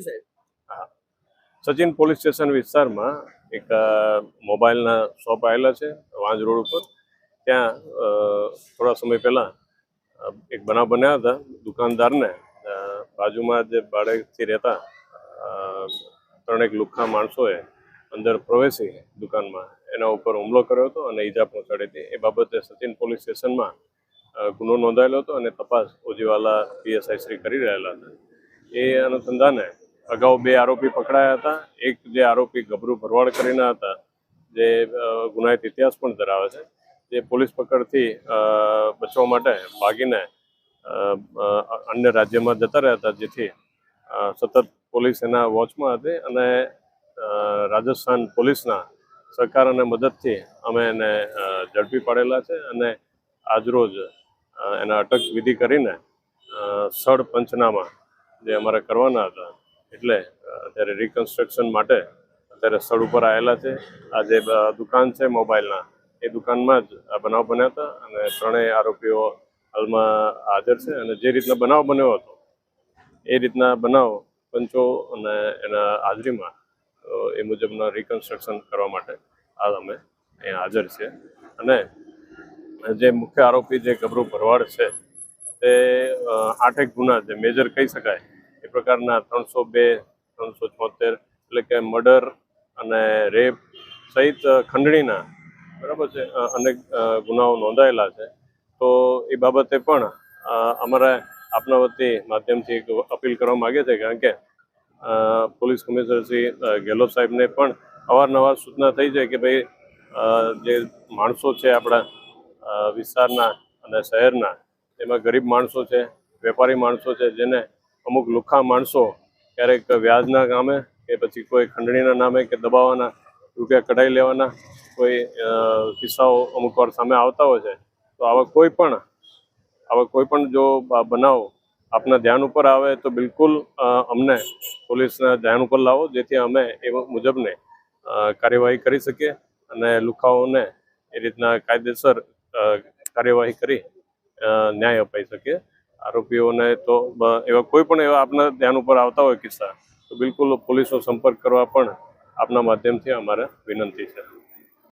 સાહેબ. Sachin police station વિસ્તારમાં એક મોબાઈલના શોપ આવેલા છે, વાંજ રોડ ઉપર. ત્યાં થોડા સમય પહેલાં એક બનાવ બન્યા હતા. દુકાનદારને બાજુમાં જે ભાડેથી રહેતા ત્રણેક લુખ્ખા માણસોએ અંદર પ્રવેશી દુકાનમાં એના ઉપર હુમલો કર્યો હતો અને ઈજા પહોંચાડી હતી. એ બાબતે સચિન પોલીસ સ્ટેશનમાં ગુનો નોંધાયેલો હતો અને તપાસ ઓજીવાલા પીએસઆઈ શ્રી કરી રહેલા હતા. એ અનુસંધાને અગાઉ બે આરોપી પકડાયા હતા. એક જે આરોપી ગભરું ભરવાડ કરીને હતા, જે ગુનાહિત ઇતિહાસ પણ ધરાવે છે. જે પોલીસ પકડથી બચવા માટે ભાગીને અન્ય રાજ્યમાં જતા રહ્યા હતા, જેથી સતત પોલીસ એના વોચમાં હતી અને રાજસ્થાન પોલીસના સહકાર અને મદદથી અમે એને ઝડપી પાડેલા છે અને આજરોજ એના અટક વિધિ કરીને સ્થળ પંચનામા જે અમારે કરવાના હતા એટલે અત્યારે રિકન્સ્ટ્રક્શન માટે અત્યારે સ્થળ ઉપર આવેલા છે. આ જે દુકાન છે મોબાઈલના, એ દુકાનમાં જ આ બનાવ બન્યા હતા અને ત્રણેય આરોપીઓ હાલમાં હાજર છે અને જે રીતના બનાવ બન્યો હતો, એ રીતના બનાવ પંચો અને એના હાજરીમાં એ મુજબના રિકન્સ્ટ્રક્શન કરવા માટે આ અમે અહીંયા હાજર છે અને જે મુખ્ય આરોપી જે ગભરું ભરવાડ છે, તે આઠેક ગુના જે મેજર કહી શકાય એ પ્રકારના ત્રણસો બે, ત્રણસો છોતેર એટલે કે મર્ડર અને રેપ સહિત ખંડણીના, બરાબર છે અનેક ગુનાઓ નોંધાયેલા છે. તો એ બાબતે પણ અમારા આપના વતી માધ્યમથી એક અપીલ કરવા માગે છે કારણ કે પોલીસ કમિશનર શ્રી ગેહલોત સાહેબને પણ અવારનવાર સૂચના થઈ છે કે ભાઈ જે માણસો છે આપણા વિસ્તારના અને શહેરના, એમાં ગરીબ માણસો છે, વેપારી માણસો છે, જેને અમુક લુખ્ખા માણસો ક્યારેક વ્યાજના કામે કે પછી કોઈ ખંડણીના નામે કે દબાવવાના રૂપિયા કઢાઈ લેવાના કોઈ કિસ્સાઓ અમુક વાર સામે આવતા હોય છે, તો આવા કોઈ પણ, આવા કોઈ પણ જો બનાવ આપના ધ્યાન ઉપર આવે તો બિલકુલ અમને પોલીસના ધ્યાન ઉપર લાવો, જેથી અમે એ મુજબને કાર્યવાહી કરી શકીએ અને લુખાઓને એ રીતના કાયદેસર કાર્યવાહી કરી ન્યાય અપાઈ શકીએ. આરોપીઓને તો એવા કોઈ પણ એવા આપના ધ્યાન ઉપર આવતા હોય કિસ્સા, તો બિલકુલ પોલીસનો સંપર્ક કરવા પણ આપના માધ્યમથી અમારે વિનંતી છે.